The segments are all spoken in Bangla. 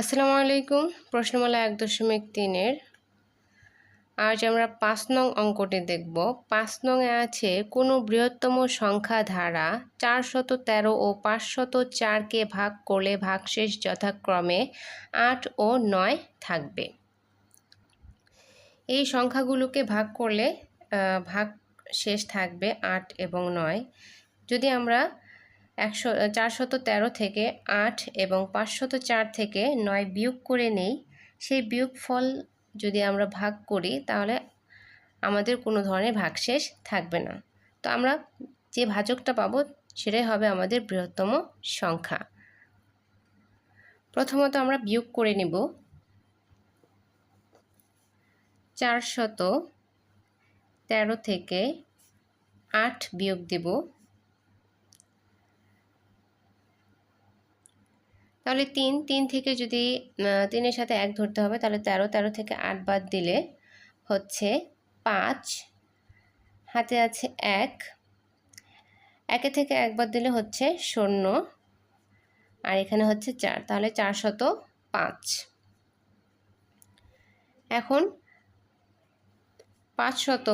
আসসালামু আলাইকুম। প্রশ্নমালা এক দশমিক তিনের। আজ আমরা পাঁচ নং অঙ্কটি দেখব। পাঁচ নংয়ে আছে কোনো বৃহত্তম সংখ্যা ধারা চারশত তেরো ও পাঁচশত চারকে ভাগ করলে ভাগশেষ যথাক্রমে আট ও নয় থাকবে। এই সংখ্যাগুলোকে ভাগ করলে ভাগ শেষ থাকবে আট এবং নয়। যদি আমরা একশো চারশত তেরো থেকে আট এবং পাঁচশত চার থেকে নয় বিয়োগ করে নেই। সেই বিয়োগ ফল যদি আমরা ভাগ করি, তাহলে আমাদের কোনো ধরনের ভাগশেষ থাকবে না। তো আমরা যে ভাজকটা পাবো, সেটাই হবে আমাদের বৃহত্তম সংখ্যা। প্রথমত আমরা বিয়োগ করে নেব। চারশত তেরো থেকে আট বিয়োগ দেব। তাহলে তিন তিন থেকে যদি তিনের সাথে এক ধরতে হবে, তাহলে তেরো তেরো থেকে আট বাদ দিলে হচ্ছে পাঁচ। হাতে আছে এক। একে থেকে এক বাদ দিলে হচ্ছে শূন্য। আর এখানে হচ্ছে চার, তাহলে চারশত পাঁচ। এখন পাঁচশত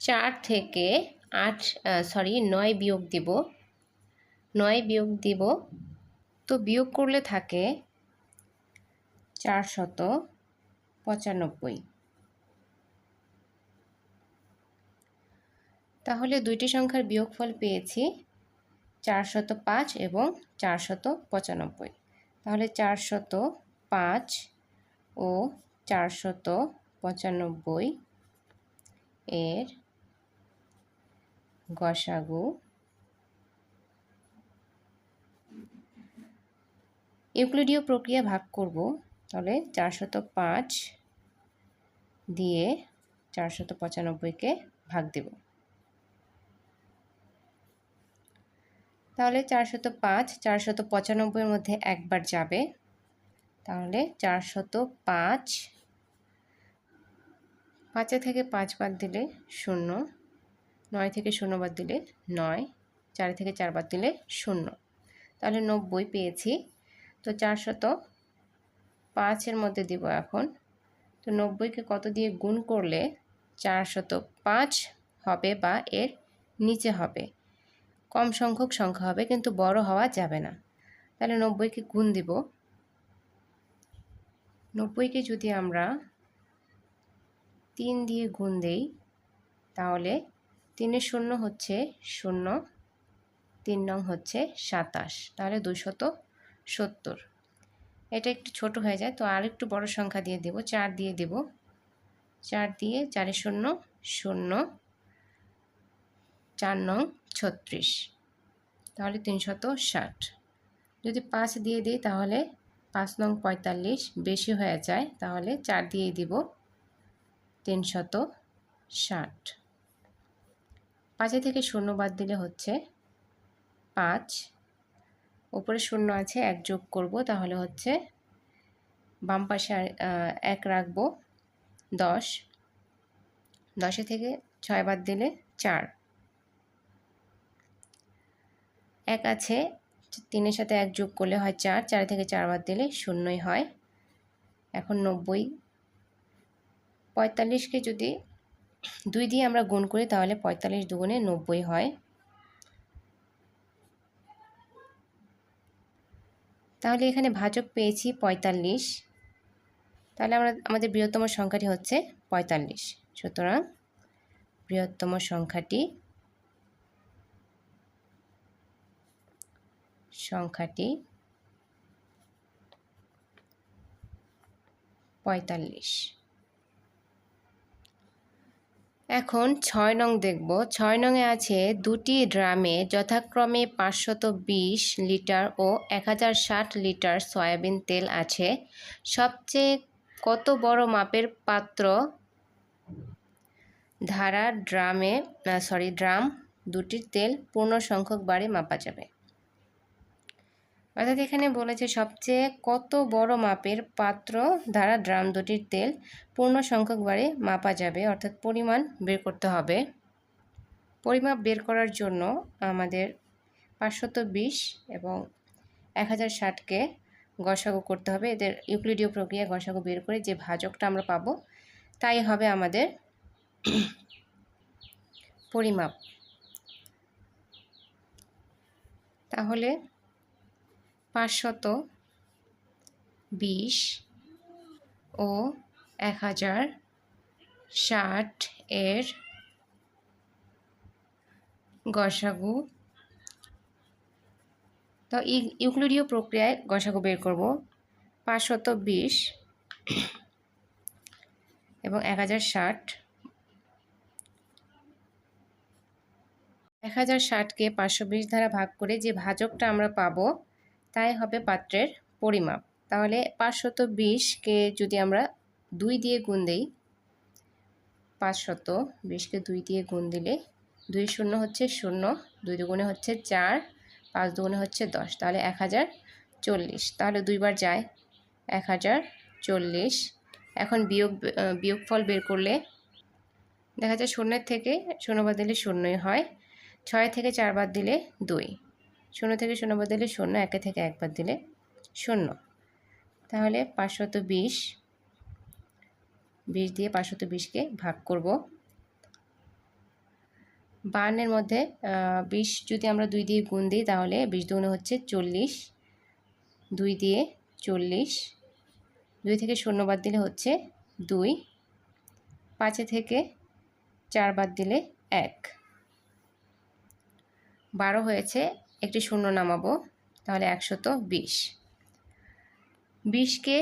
চার থেকে আট সরি নয় বিয়োগ দিব। নয় বিয়োগ দিব তো বিয়োগ করলে থাকে চারশত পঁচানব্বই। তাহলে দুইটি সংখ্যার বিয়োগফল পেয়েছি চারশত পাঁচ এবং চারশত পঁচানব্বই। তাহলে চারশত পাঁচ ও চারশত পঁচানব্বই এর গসাগু ইউক্লিডীয় প্রক্রিয়া ভাগ করব, তাহলে চারশত পাঁচ দিয়ে চারশত পঁচানব্বইকে ভাগ দেব। তাহলে চারশত পাঁচ চারশত পঁচানব্বইয়ের মধ্যে একবার যাবে, তাহলে চারশত পাঁচ পাঁচে থেকে পাঁচ বাদ দিলে শূন্য, নয় থেকে শূন্য বাদ দিলে নয়, চার থেকে চার বাদ দিলে শূন্য। তাহলে নব্বই পেয়েছি। তো চারশত পাঁচের মধ্যে দিব এখন। তো নব্বইকে কত দিয়ে গুণ করলে চারশত পাঁচ হবে বা এর নিচে হবে? কম সংখ্যক সংখ্যা হবে, কিন্তু বড় হওয়া যাবে না। তাহলে নব্বইকে গুণ দিব। নব্বইকে যদি আমরা তিন দিয়ে গুণ দেই, তাহলে তিনের শূন্য হচ্ছে শূন্য, তিন নং হচ্ছে সাতাশ। তাহলে দুশত সত্তর। এটা একটু ছোট হয়ে যায়, তো আর একটু বড় সংখ্যা দিয়ে দেব, চার দিয়ে দেব। চার দিয়ে চারে শূন্য শূন্য, চার নং ছত্রিশ। তাহলে তিনশত ষাট। যদি পাঁচ দিয়ে দিই তাহলে পাঁচ নং পঁয়তাল্লিশ বেশি হয়ে যায়, তাহলে চার দিয়ে দিব তিনশত ষাট। পাঁচে থেকে শূন্য বাদ দিলে হচ্ছে পাঁচ উপরে শূন্য আছে, এক যোগ করব, তাহলে হচ্ছে বাম পাশে এক রাখব, দশ। দশে থেকে ছয় বাদ দিলে চার। এক আছে, তিনের সাথে এক যোগ করলে হয় চার চার থেকে চার বাদ দিলে শূন্যই হয়। এখন নব্বই। পঁয়তাল্লিশকে যদি দুই দিয়ে আমরা গুণ করি, তাহলে পঁয়তাল্লিশ দুগুণে নব্বই হয়। তাহলে এখানে ভাজক পেয়েছি পঁয়তাল্লিশ। তাহলে আমরা, আমাদের বৃহত্তম সংখ্যাটি হচ্ছে পঁয়তাল্লিশ। সুতরাং বৃহত্তম সংখ্যাটি সংখ্যাটি পঁয়তাল্লিশ। এখন ছয় নং দেখব। ছয় নংয়ে আছে দুটি ড্রামে যথাক্রমে পাঁচশত বিশ লিটার ও এক হাজার ষাট লিটার সয়াবিন তেল আছে। সবচেয়ে কত বড় মাপের পাত্র ধারা ড্রামে সরি ড্রাম, দুটির তেল পূর্ণ সংখ্যক বারে মাপা যাবে। অর্থাৎ এখানে বলেছে সবচেয়ে কত বড় মাপের পাত্র দ্বারা ড্রাম দুটির তেল পূর্ণ সংখ্যক বারে মাপা যাবে? অর্থাৎ পরিমাণ বের করতে হবে। পরিমাপ বের করার জন্য আমাদের পাঁচশত বিশ এবং এক হাজার ষাটকে গসাগু করতে হবে। এদের ইউক্লিডীয় প্রক্রিয়া গসাগু বের করে যে ভাজকটা আমরা পাবো, তাই হবে আমাদের পরিমাপ। তাহলে পাঁচশত বিশ ও এক হাজার ষাট এর গসাগু। তো ইউক্লিডীয় প্রক্রিয়ায় গসাগু বের করব। পাঁচশত বিশ এবং এক হাজার ষাট। এক হাজার ষাটকে পাঁচশো বিশ দ্বারা ভাগ করে যে ভাজকটা আমরা পাবো তাই হবে পাত্রের পরিমাপ। তাহলে পাঁচশত বিশকে যদি আমরা দুই দিয়ে গুণ দিই, পাঁচশত বিশকে দুই দিয়ে গুণ দিলে দুই শূন্য হচ্ছে শূন্য, দুই দুগুণে হচ্ছে চার, পাঁচ দুগুণে হচ্ছে দশ, তাহলে এক হাজার চল্লিশ। তাহলে দুইবার যায়, এক হাজার চল্লিশ। এখন বিয়োগ, বিয়োগফল বের করলে দেখা যায় শূন্যের থেকে শূন্য বাদ দিলে শূন্যই হয়, ছয় থেকে চার বাদ দিলে দুই। শূন্য থেকে শূন্য বাদ দিলে শূন্য, একে থেকে এক বাদ দিলে শূন্য। তাহলে পাঁচশত বিশ বিশ দিয়ে পাঁচশত বিশকে ভাগ করব। বার্নের মধ্যে বিশ যদি আমরা দুই দিয়ে গুণ দিই, তাহলে বিশ দুগুণে হচ্ছে চল্লিশ। দুই দিয়ে চল্লিশ, দুই থেকে শূন্য বাদ দিলে হচ্ছে দুই। পাঁচে থেকে চার বাদ দিলে এক। বারো হয়েছে একটি শূন্য নামাবো, তাহলে একশত বিশ। বিশকে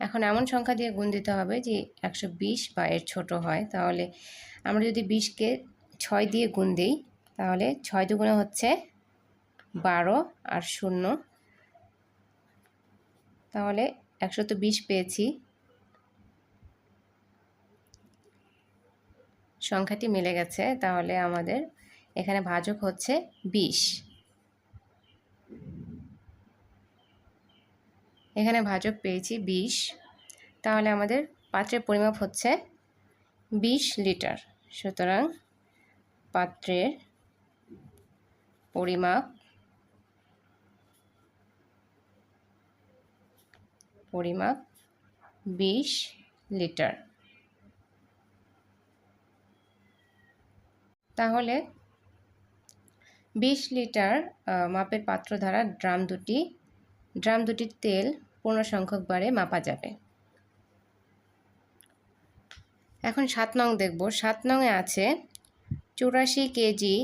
এখন এমন সংখ্যা দিয়ে গুণ দিতে হবে যে একশো বিশ বা এর ছোটো হয়। তাহলে আমরা যদি বিশকে ছয় দিয়ে গুণ দিই, তাহলে ছয় দুগুণে হচ্ছে বারো আর শূন্য। তাহলে একশত বিশ পেয়েছি। সংখ্যাটি মিলে গেছে, তাহলে আমাদের এখানে ভাজক হচ্ছে বিশ। এখানে ভাজক পেয়েছি বিশ। তাহলে আমাদের পাত্রের পরিমাপ হচ্ছে বিশ লিটার। সুতরাং পাত্রের পরিমাপ পরিমাপ বিশ লিটার। তাহলে বিশ লিটার মাপের পাত্র দ্বারা ড্রাম দুটি। ড্রাম দুটির তেল পূর্ণ সংখ্যক বারে মাপা যাবে। এখন সাত নং দেখব। সাত নংয়ে আছে চুরাশি কেজি,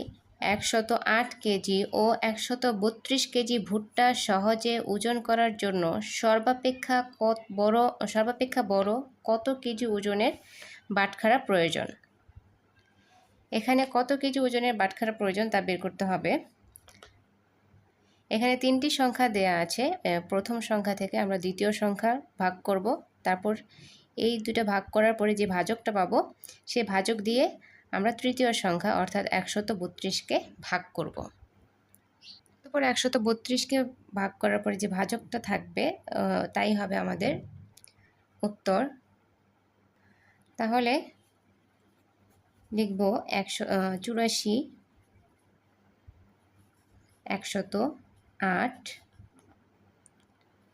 একশত আট কেজি ও একশত বত্রিশ কেজি ভুট্টা সহজে ওজন করার জন্য সর্বাপেক্ষা কত বড়, সর্বাপেক্ষা বড় কত কেজি ওজনের বাটখারা প্রয়োজন? এখানে কত কেজি ওজনের বাটখারা প্রয়োজন তা বের করতে হবে। এখানে তিনটি সংখ্যা দেয়া আছে। প্রথম সংখ্যা থেকে আমরা দ্বিতীয় সংখ্যা ভাগ করব। তারপর এই দুটো ভাগ করার পরে যে ভাজকটা পাবো, সে ভাজক দিয়ে আমরা তৃতীয় সংখ্যা অর্থাৎ একশত বত্রিশকে ভাগ করব। তারপর একশত বত্রিশকে ভাগ করার পরে যে ভাজকটা থাকবে তাই হবে আমাদের উত্তর। তাহলে লিখব একশো চুরাশি, একশত আট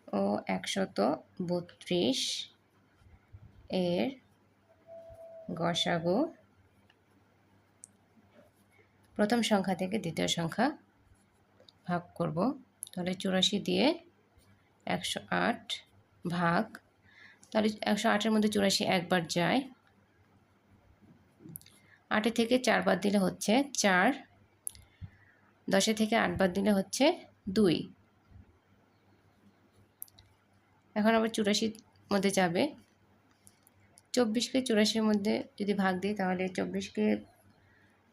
ও একশত বত্রিশ এর গসাগু প্রথম সংখ্যা থেকে দ্বিতীয় সংখ্যা ভাগ করব। তাহলে চুরাশি দিয়ে একশো আট ভাগ, তাহলে একশো আটের মধ্যে চুরাশি একবার যায় আটে থেকে চার বাদ দিলে হচ্ছে চার, দশে থেকে আট বাদ দিলে হচ্ছে দুই। এখন আবার চুরাশির মধ্যে যাবে। চব্বিশকে চুরাশির মধ্যে যদি ভাগ দিই তাহলে চব্বিশকে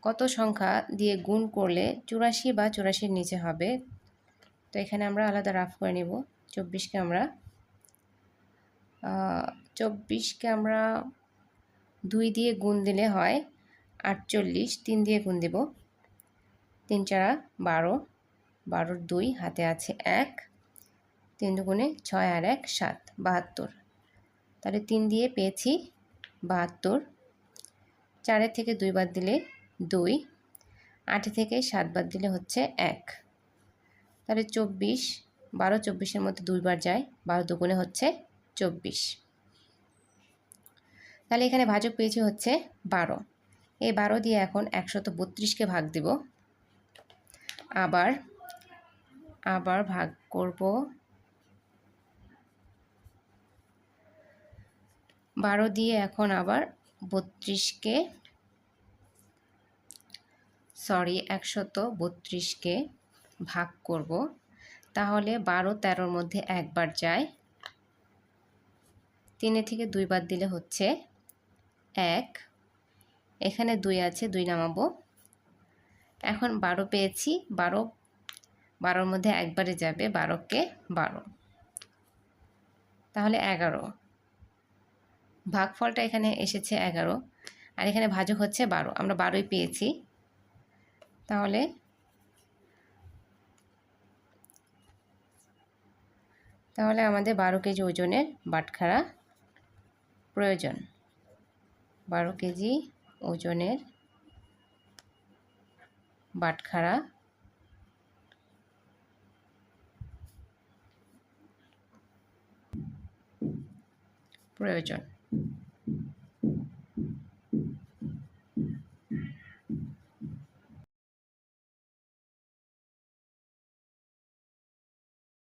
কত সংখ্যা দিয়ে গুণ করলে চুরাশি বা চুরাশির নিচে হবে? তো এখানে আমরা আলাদা রাফ করে নেব। চব্বিশকে আমরা চব্বিশকে আমরা দুই দিয়ে গুণ দিলে হয় আটচল্লিশ, তিন দিয়ে গুণ দেব। তিন চারা বারো, বারোর দুই হাতে আছে এক, তিন দুগুণে ছয় আর এক সাত, বাহাত্তর। তাহলে তিন দিয়ে পেয়েছি বাহাত্তর। চারের থেকে দুই বাদ দিলে দুই, আট থেকে সাত বাদ দিলে হচ্ছে এক। তাহলে চব্বিশ, বারো চব্বিশের মধ্যে দুইবার যায়, বারো দুগুণে হচ্ছে চব্বিশ। তাহলে এখানে ভাজক পেয়েছি হচ্ছে বারো। এই বারো দিয়ে এখন একশত বত্রিশকে ভাগ দিব। আবার আবার ভাগ করব। বারো দিয়ে এখন আবার বত্রিশকে, সরি, একশত বত্রিশকে ভাগ করব। তাহলে বারো তেরোর মধ্যে একবার যায়। তিনে থেকে দুইবার দিলে হচ্ছে এক। এখানে দুই আছে, দুই নামাবো। এখন বারো পেয়েছি, বারো, বারোর মধ্যে একবারে যাবে, বারোকে বারো। তাহলে এগারো। ভাগফলটা এখানে এসেছে এগারো, আর এখানে ভাজক হচ্ছে বারো, আমরা বারোই পেয়েছি। তাহলে তাহলে আমাদের বারো কেজি ওজনের বাটখারা প্রয়োজন। বারো কেজি ওজনের বাটখারা। প্রয়োজন।